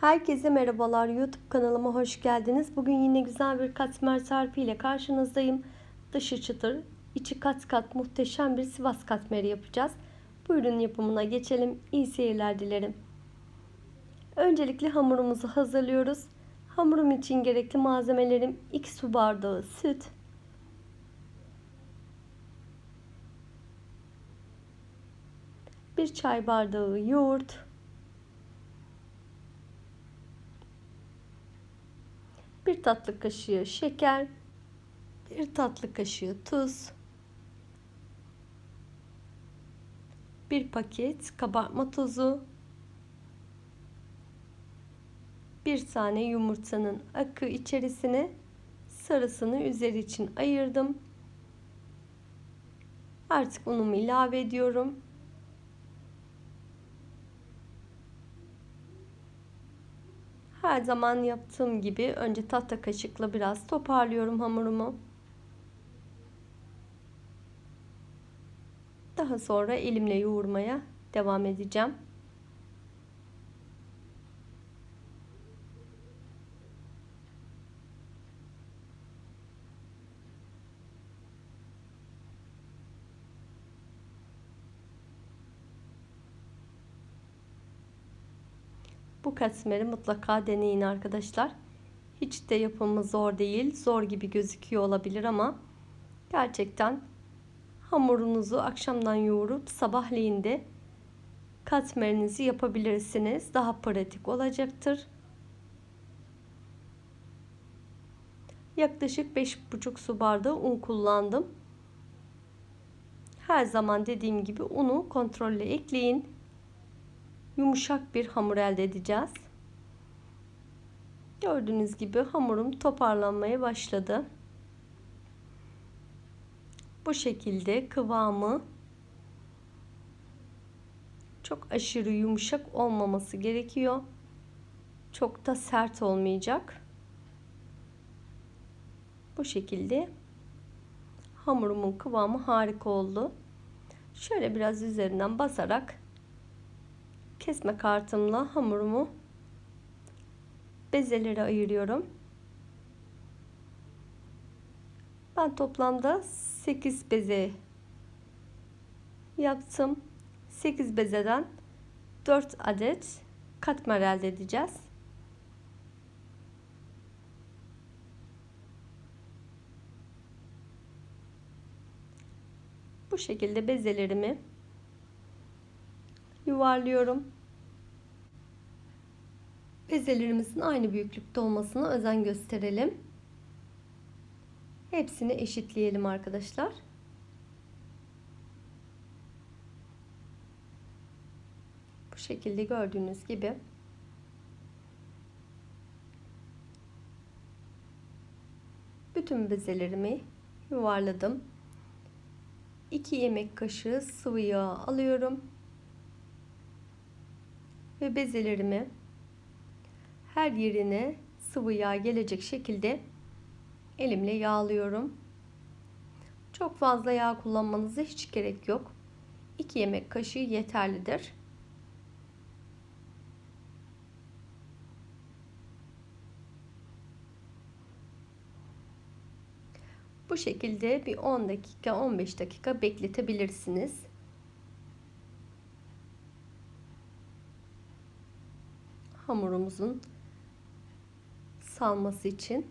Herkese merhabalar. YouTube kanalıma hoş geldiniz. Bugün yine güzel bir katmer tarifi ile karşınızdayım. Dışı çıtır, içi kat kat muhteşem bir Sivas katmeri yapacağız. Buyurun yapımına geçelim. İyi seyirler dilerim. Öncelikle hamurumuzu hazırlıyoruz. Hamurum için gerekli malzemelerim 2 su bardağı süt, bir çay bardağı yoğurt, bir tatlı kaşığı şeker, bir tatlı kaşığı tuz, bir paket kabartma tozu, bir tane yumurtanın akı içerisine sarısını üzeri için ayırdım. Artık unumu ilave ediyorum. Her zaman yaptığım gibi önce tahta kaşıkla biraz toparlıyorum hamurumu. Daha sonra elimle yoğurmaya devam edeceğim. Katmeri mutlaka deneyin arkadaşlar. Hiç de yapımı zor değil. Zor gibi gözüküyor olabilir ama gerçekten hamurunuzu akşamdan yoğurup sabahleyin de katmerinizi yapabilirsiniz. Daha pratik olacaktır. Yaklaşık 5,5 su bardağı un kullandım. Her zaman dediğim gibi unu kontrolle ekleyin yumuşak bir hamur elde edeceğiz. Gördüğünüz gibi hamurum toparlanmaya başladı. Bu şekilde kıvamı çok aşırı yumuşak olmaması gerekiyor. Çok da sert olmayacak. Bu şekilde hamurumun kıvamı harika oldu. Şöyle biraz üzerinden basarak kesme kartımla hamurumu bezelere ayırıyorum. Ben toplamda 8 beze yaptım. 8 bezeden 4 adet katmer elde edeceğiz. Bu şekilde bezelerimi yuvarlıyorum. Bezelerimizin aynı büyüklükte olmasına özen gösterelim. Hepsini eşitleyelim arkadaşlar. Bu şekilde gördüğünüz gibi bütün bezelerimi yuvarladım. 2 yemek kaşığı sıvı yağ alıyorum ve bezelerimi her yerine sıvı yağ gelecek şekilde elimle yağlıyorum. Çok fazla yağ kullanmanıza hiç gerek yok. 2 yemek kaşığı yeterlidir. Bu şekilde bir 10 dakika 15 dakika bekletebilirsiniz. Hamurumuzun salması için.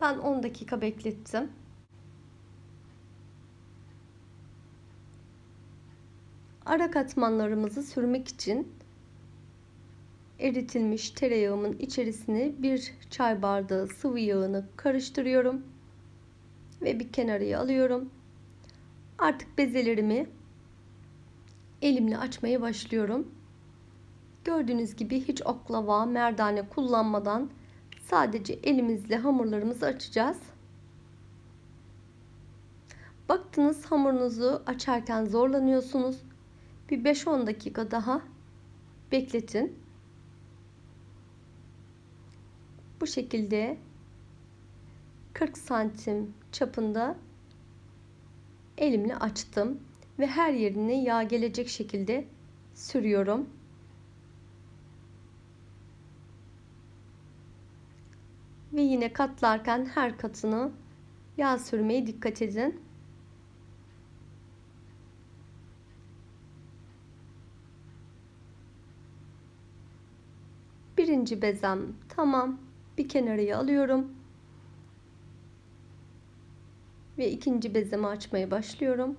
Ben 10 dakika beklettim. Ara katmanlarımızı sürmek için eritilmiş tereyağımın içerisine bir çay bardağı sıvı yağını karıştırıyorum ve bir kenarıya alıyorum. Artık bezelerimi elimle açmaya başlıyorum. Gördüğünüz gibi hiç oklava, merdane kullanmadan sadece elimizle hamurlarımızı açacağız. Baktınız hamurunuzu açarken zorlanıyorsunuz. Bir 5-10 dakika daha bekletin. Bu şekilde 40 santim çapında elimle açtım ve her yerine yağ gelecek şekilde sürüyorum. Ve yine katlarken her katını yağ sürmeye dikkat edin. Birinci bezem tamam. Bir kenarıya alıyorum. Ve ikinci bezemi açmaya başlıyorum.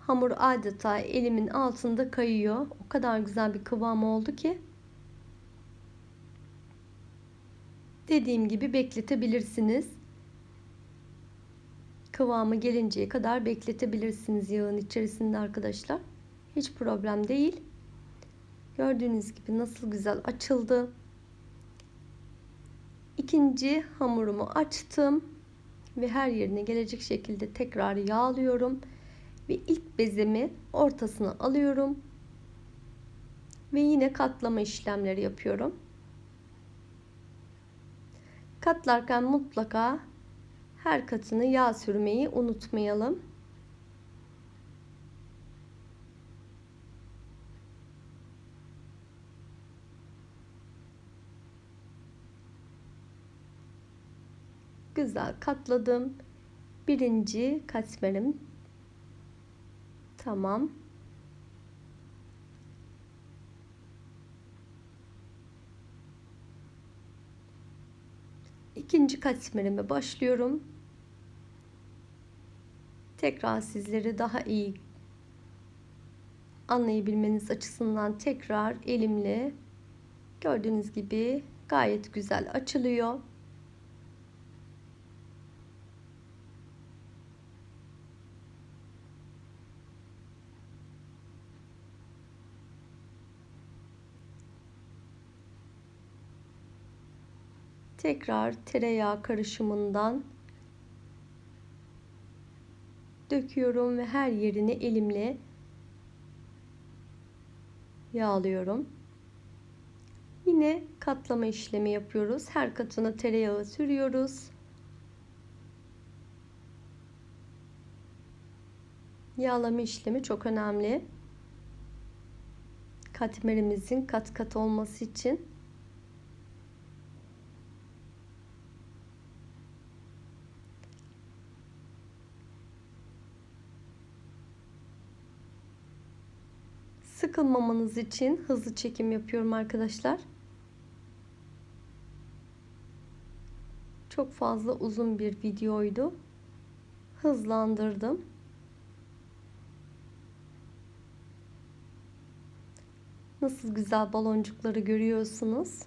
Hamur adeta elimin altında kayıyor. O kadar güzel bir kıvam oldu ki. Dediğim gibi bekletebilirsiniz. Kıvamı gelinceye kadar bekletebilirsiniz yağın içerisinde arkadaşlar. Hiç problem değil. Gördüğünüz gibi nasıl güzel açıldı. İkinci hamurumu açtım ve her yerine gelecek şekilde tekrar yağlıyorum ve ilk bezemi ortasına alıyorum ve yine katlama işlemleri yapıyorum. Katlarken mutlaka her katını yağ sürmeyi unutmayalım. Güzel katladım. Birinci katmerim tamam. İkinci katmerime başlıyorum. Tekrar sizleri daha iyi anlayabilmeniz açısından tekrar elimle gördüğünüz gibi gayet güzel açılıyor. Tekrar tereyağı karışımından döküyorum ve her yerini elimle yağlıyorum. Yine katlama işlemi yapıyoruz. Her katına tereyağı sürüyoruz. Yağlama işlemi çok önemli. Katmerimizin kat kat olması için Sıkılmamanız için hızlı çekim yapıyorum arkadaşlar. Çok fazla uzun bir videoydu. Hızlandırdım. Nasıl güzel baloncukları görüyorsunuz.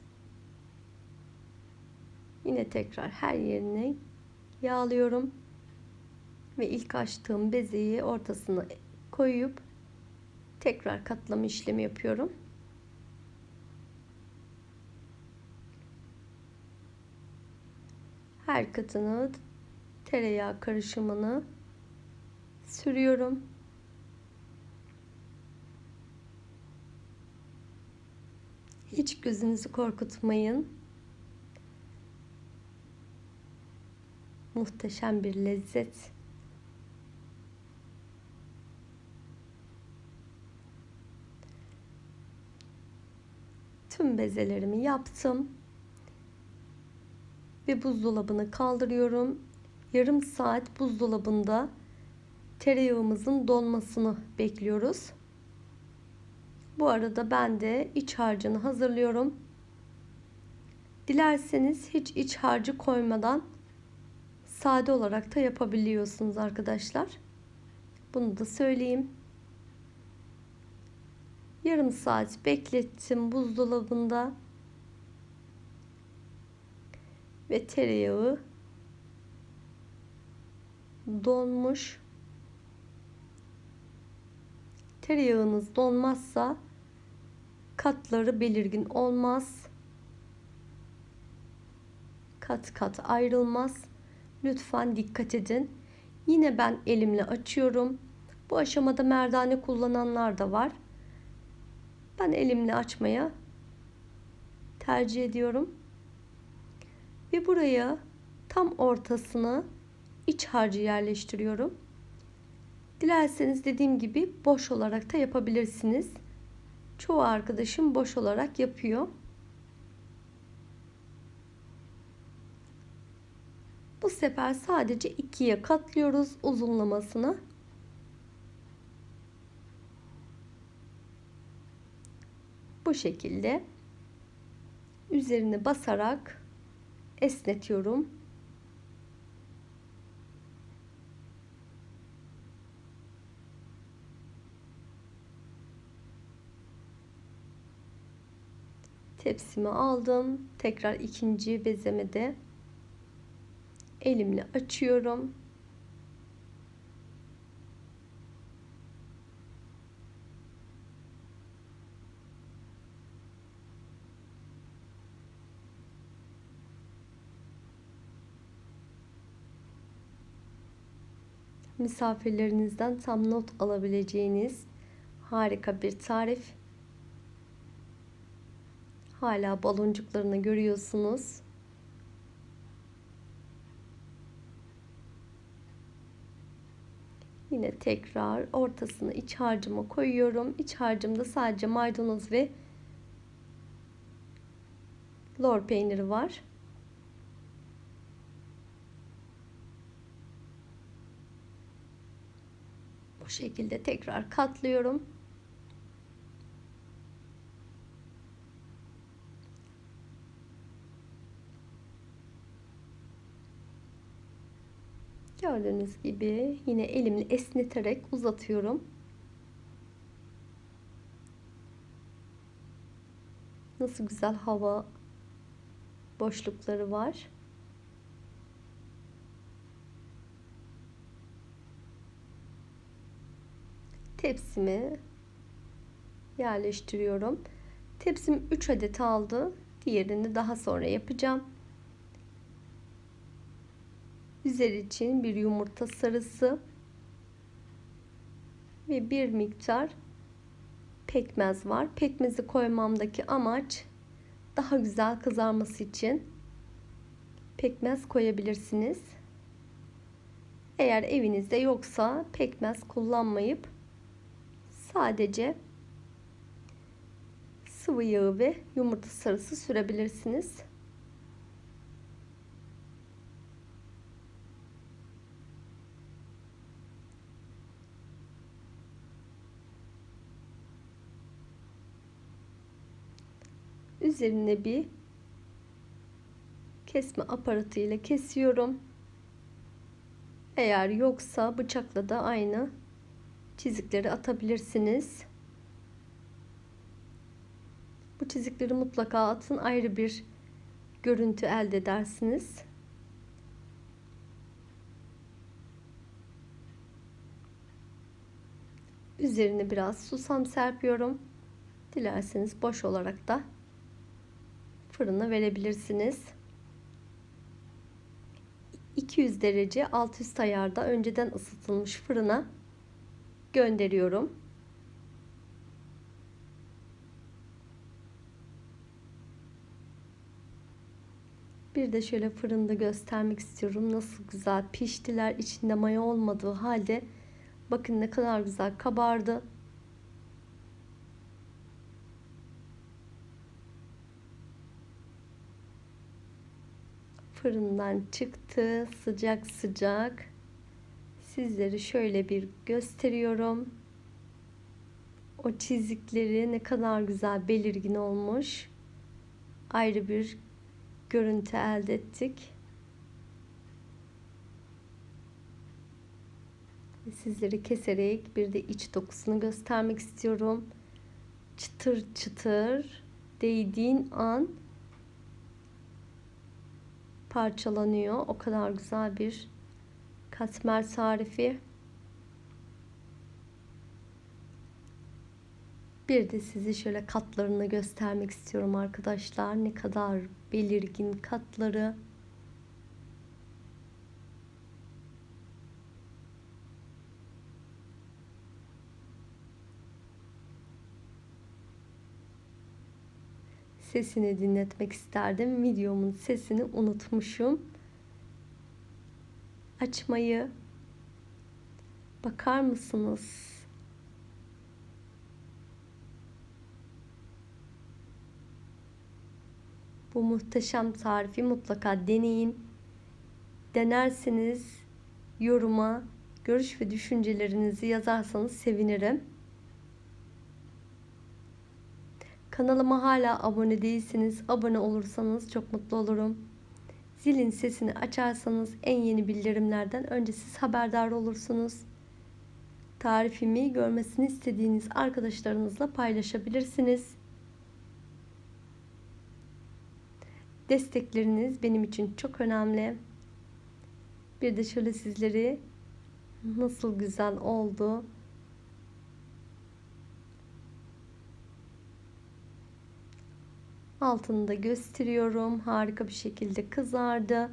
Yine tekrar her yerine yağlıyorum. Ve ilk açtığım bezeyi ortasına koyup tekrar katlama işlemi yapıyorum. Her katını tereyağı karışımını sürüyorum. Hiç gözünüzü korkutmayın. Muhteşem bir lezzet. Tüm bezelerimi yaptım. Ve buzdolabını kaldırıyorum. Yarım saat buzdolabında tereyağımızın donmasını bekliyoruz. Bu arada ben de iç harcını hazırlıyorum. Dilerseniz hiç iç harcı koymadan sade olarak da yapabiliyorsunuz arkadaşlar. Bunu da söyleyeyim. Yarım saat beklettim buzdolabında. Ve tereyağı donmuş. Tereyağınız donmazsa katları belirgin olmaz. Kat kat ayrılmaz. Lütfen dikkat edin. Yine ben elimle açıyorum. Bu aşamada merdane kullananlar da var. Ben elimle açmaya tercih ediyorum. Ve buraya tam ortasına iç harcı yerleştiriyorum. Dilerseniz dediğim gibi boş olarak da yapabilirsiniz. Çoğu arkadaşım boş olarak yapıyor. Bu sefer sadece ikiye katlıyoruz uzunlamasına Bu şekilde üzerine basarak esnetiyorum. Tepsimi aldım. Tekrar ikinci bezeme de elimle açıyorum. Misafirlerinizden tam not alabileceğiniz harika bir tarif. Hala baloncuklarını görüyorsunuz. Yine tekrar ortasına iç harcımı koyuyorum. İç harcımda sadece maydanoz ve lor peyniri var. Bu şekilde tekrar katlıyorum. Gördüğünüz gibi yine elimle esneterek uzatıyorum. Nasıl güzel hava boşlukları var. Tepsimi yerleştiriyorum. Tepsim 3 adet aldı. Diğerini daha sonra yapacağım. Üzeri için bir yumurta sarısı ve bir miktar pekmez var. Pekmezi koymamdaki amaç daha güzel kızarması için pekmez koyabilirsiniz. Eğer evinizde yoksa pekmez kullanmayıp sadece sıvı yağı ve yumurta sarısı sürebilirsiniz. Üzerine bir kesme aparatı ile kesiyorum. Eğer yoksa bıçakla da aynı çizikleri atabilirsiniz. Bu çizikleri mutlaka atın. Ayrı bir görüntü elde edersiniz. Üzerine biraz susam serpiyorum. Dilerseniz boş olarak da fırına verebilirsiniz. 200 derece alt üst ayarda önceden ısıtılmış fırına gönderiyorum. Bir de şöyle fırında göstermek istiyorum. Nasıl güzel piştiler. İçinde maya olmadığı halde bakın ne kadar güzel kabardı. Fırından çıktı. Sıcak sıcak. Sizleri şöyle bir gösteriyorum. O çizikleri ne kadar güzel belirgin olmuş. Ayrı bir görüntü elde ettik. Sizleri keserek bir de iç dokusunu göstermek istiyorum. Çıtır çıtır değdiğin an parçalanıyor. O kadar güzel bir katmer tarifi. Bir de sizi şöyle katlarını göstermek istiyorum arkadaşlar. Ne kadar belirgin katları. Sesini dinletmek isterdim. Videomun sesini unutmuşum. Açmayı bakar mısınız? Bu muhteşem tarifi mutlaka deneyin. denerseniz yoruma görüş ve düşüncelerinizi yazarsanız sevinirim. Kanalıma hala abone değilseniz abone olursanız çok mutlu olurum. Zilin sesini açarsanız en yeni bildirimlerden önce siz haberdar olursunuz. Tarifimi görmesini istediğiniz arkadaşlarınızla paylaşabilirsiniz. Destekleriniz benim için çok önemli. Bir de şöyle sizleri nasıl güzel oldu. Altını da gösteriyorum. Harika bir şekilde kızardı.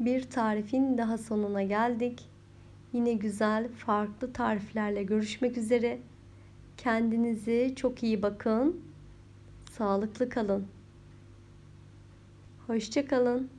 Bir tarifin daha sonuna geldik. Yine güzel, farklı tariflerle görüşmek üzere. Kendinize çok iyi bakın. Sağlıklı kalın. Hoşça kalın.